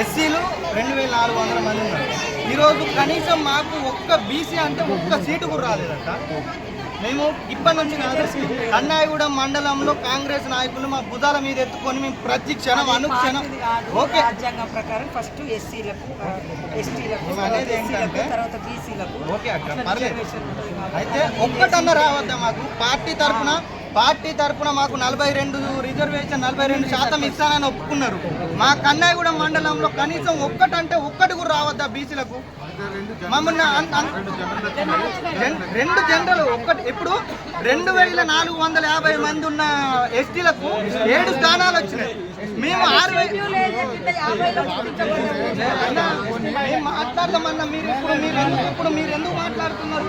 ఎస్సీలు రెండు వేల నాలుగు వందల మంది ఉన్నారు. ఈరోజు కనీసం మాకు ఒక్క బీసీ అంటే ఒక్క సీటు కూడా రాలేదట. మేము ఇప్పటి నుంచి కాదు కన్నాయగూడెం మండలంలో కాంగ్రెస్ నాయకులు మా భుజాల మీద ఎత్తుకొని మేము ప్రతి క్షణం అనుక్షణం ఓకే. రాజ్యాంగం ప్రకారం ఫస్ట్ ఎస్సీలకు ఎస్టీలకు తర్వాత బీసీలకు. ఓకే అక్క పర్లేదు. అయితే ఒక్కటన్నా రావద్దా మాకు? పార్టీ తరఫున పార్టీ తరఫున మాకు నలభై రెండు రిజర్వేషన్ నలభై రెండు శాతం ఇస్తానని ఒప్పుకున్నారు. మా కన్నాయగూడెం మండలంలో కనీసం ఒక్కటంటే ఒక్కటి కూడా రావద్దా బీసీలకు? మమ్మల్ని రెండు జనరల్ ఒక్కటి. ఇప్పుడు రెండు వేల నాలుగు వందల యాభై మంది ఉన్న ఎస్టీలకు ఏడు స్థానాలు వచ్చినాయి. మేము ఆరు మేము మాట్లాడదామన్నా మీరు ఇప్పుడు మీరు ఎందుకు ఇప్పుడు మీరు ఎందుకు మాట్లాడుతున్నారు?